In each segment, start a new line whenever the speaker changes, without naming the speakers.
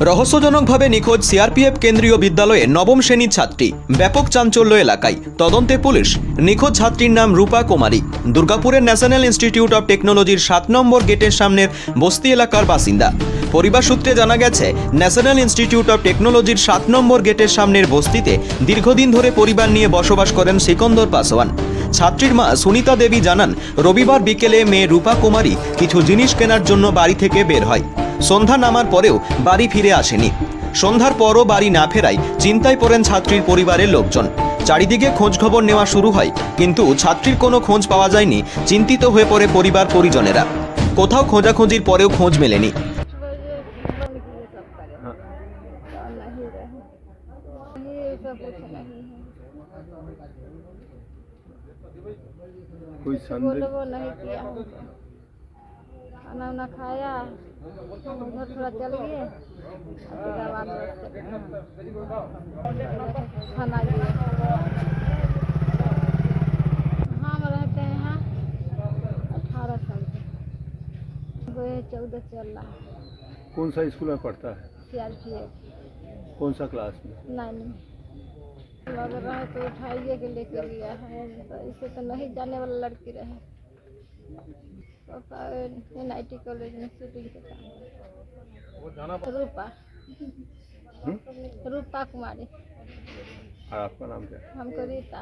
রহস্যজনকভাবে নিখোঁজ সিআরপিএফ কেন্দ্রীয় বিদ্যালয়ে নবম শ্রেণির ছাত্রী। ব্যাপক চাঞ্চল্য এলাকায়। তদন্তে পুলিশ। নিখোঁজ ছাত্রীর নাম রূপা কুমারী। দুর্গাপুরের ন্যাশনাল ইনস্টিটিউট অব টেকনোলজির সাত নম্বর গেটের সামনের বস্তি এলাকার বাসিন্দা। পরিবার সূত্রে জানা গেছে, ন্যাশনাল ইনস্টিটিউট অব টেকনোলজির সাত নম্বর গেটের সামনের বস্তিতে দীর্ঘদিন ধরে পরিবার নিয়ে বসবাস করেন সিকন্দর পাসওয়ান। ছাত্রীর মা সুনিতা দেবী জানান, রবিবার বিকেলে মেয়ে রূপা কুমারী কিছু জিনিস কেনার জন্য বাড়ি থেকে বের হয়। সন্ধ্যা নামার পরেও বাড়ি ফিরে আসেনি সন্ধ্যার পরও বাড়ি না ফেরায় চিন্তায় পড়েন ছাত্রীর পরিবারের লোকজন চারিদিকে খোঁজ খবর নেওয়া শুরু হয় কিন্তু ছাত্রীর কোনো খোঁজ পাওয়া যায়নি চিন্তিত হয়ে পড়ে পরিবার পরিজনেরা কোথাও খোঁজাখুঁজির পরেও খোঁজ মেলেনি
बजे बंद किए सब करे तो नहीं रहे ये सब कुछ नहीं
कोई
है
संदेह
बोलो वो नहीं किया हमको खाना वाना खाया थोड़ा चल गए खाना लिए हम रहते हैं यहाँ। अठारह साल से। वो चौदह चल रहा है
कौन सा स्कूल में पढ़ता है?
सी आर पी एफ़
कौन सा क्लास में?
नाइन में। लग रहा है तो उठाइए के लेके गया है। तो इसे तो नहीं जाने वाला लड़की रहे। पापा एन आई टी कॉलेज में शूटिंग के काम करते। रूपा
हम्म?
रूपा कुमारी
और आपका नाम क्या है
हमको रीता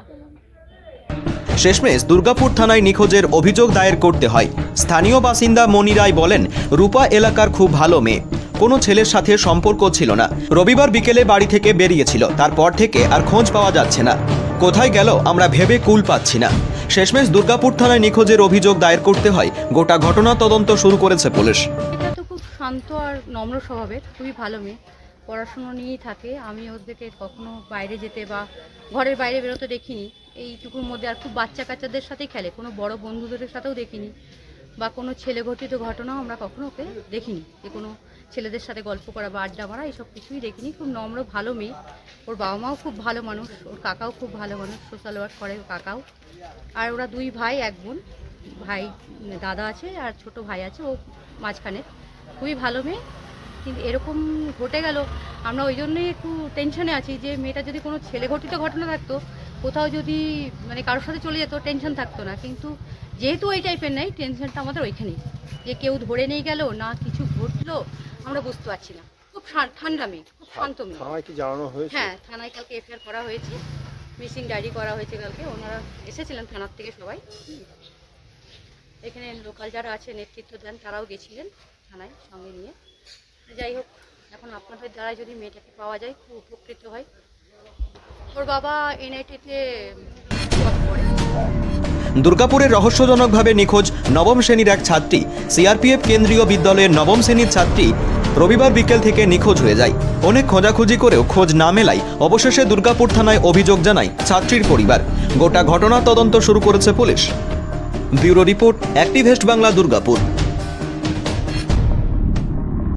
শেষমেশ দুর্গাপুর থানায় নিখোঁজের অভিযোগ দায়ের করতে হয় স্থানীয় বাসিন্দা মনি রায় বলেন রূপা এলাকার খুব ভালো মেয়ে কোনো ছেলের সাথে সম্পর্ক ছিল না রবিবার বিকেলে বাড়ি থেকে বেরিয়েছিল তারপর থেকে আর খোঁজ পাওয়া যাচ্ছে না কোথায় গেল আমরা ভেবে কুল পাচ্ছি না শেষমেশ দুর্গাপুর থানায় নিখোঁজের অভিযোগ দায়ের করতে হয়। গোটা ঘটনা তদন্ত শুরু করেছে পুলিশ।
এটা তো খুব শান্ত আর নম্র স্বভাবের, খুবই ভালো মেয়ে। পড়াশুনো নিয়েই থাকে। আমি ওদেরকে কখনো বাইরে যেতে বা ঘরের বাইরে বেরোতে দেখিনি। এইটুকুর মধ্যে আর খুব বাচ্চা কাচ্চাদের সাথেই খেলে। কোনো বড় বন্ধুদের সাথেও দেখিনি। বা কোনো ছেলে ঘটিত ঘটনাও আমরা কখনো ওকে দেখিনি। যে কোনো ছেলেদের সাথে গল্প করা বা আড্ডা মারা এইসব কিছুই দেখিনি। খুব নম্র, ভালো মেয়ে। ওর বাবা মাও খুব ভালো মানুষ, ওর কাকাও খুব ভালো মানুষ সোশ্যাল ওয়ার্ক করে কাকাও। আর ওরা দুই ভাই, এক বোন। ভাই, দাদা আছে আর ছোট ভাই আছে, ও মাঝখানে। খুবই ভালো মেয়ে। কিন্তু এরকম ঘটে গেল, আমরা ওই জন্যই একটু টেনশনে আছি যে মেয়েটা যদি কোনো ছেলে ঘটিত ঘটনা থাকতো, কোথাও যদি মানে কারোর সাথে চলে যেত টেনশন থাকতো না। কিন্তু যেহেতু ওই টাইপের নেই টেনশনটা আমাদের ওইখানেই। যে কেউ ধরে নিয়ে গেল, না কিছু ঘটলো আমরা বুঝতে পারছি না। খুব ঠান্ডা মেয়ে খুব শান্ত মেয়ে।
থানায় কি জানানো হয়েছে?
হ্যাঁ থানায় কালকে এফআইআর করা হয়েছে। মিসিং ডায়েরি করা হয়েছে কালকে। ওনারা এসেছিলেন থানার থেকে সবাই। এখানে লোকাল যারা আছে নেতৃত্ব দেন তারাও গেছিলেন থানায় সঙ্গে নিয়ে। যাই হোক এখন আপনাদের দ্বারা যদি মেয়েটাকে পাওয়া যায় খুব উপকৃত হয়। ওর বাবা এনআইটিতে
দুর্গাপুরের রহস্যজনকভাবে নিখোঁজ নবম শ্রেণির এক ছাত্রী। সিআরপিএফ কেন্দ্রীয় বিদ্যালয়ের নবম শ্রেণির ছাত্রী রবিবার বিকেল থেকে নিখোঁজ হয়ে যায়। অনেক খোঁজাখুঁজি করেও খোঁজ না মেলায় অবশেষে দুর্গাপুর থানায় অভিযোগ জানায় ছাত্রীর পরিবার। গোটা ঘটনা তদন্ত শুরু করেছে police. Bureau report, activist Bangla Durgapur.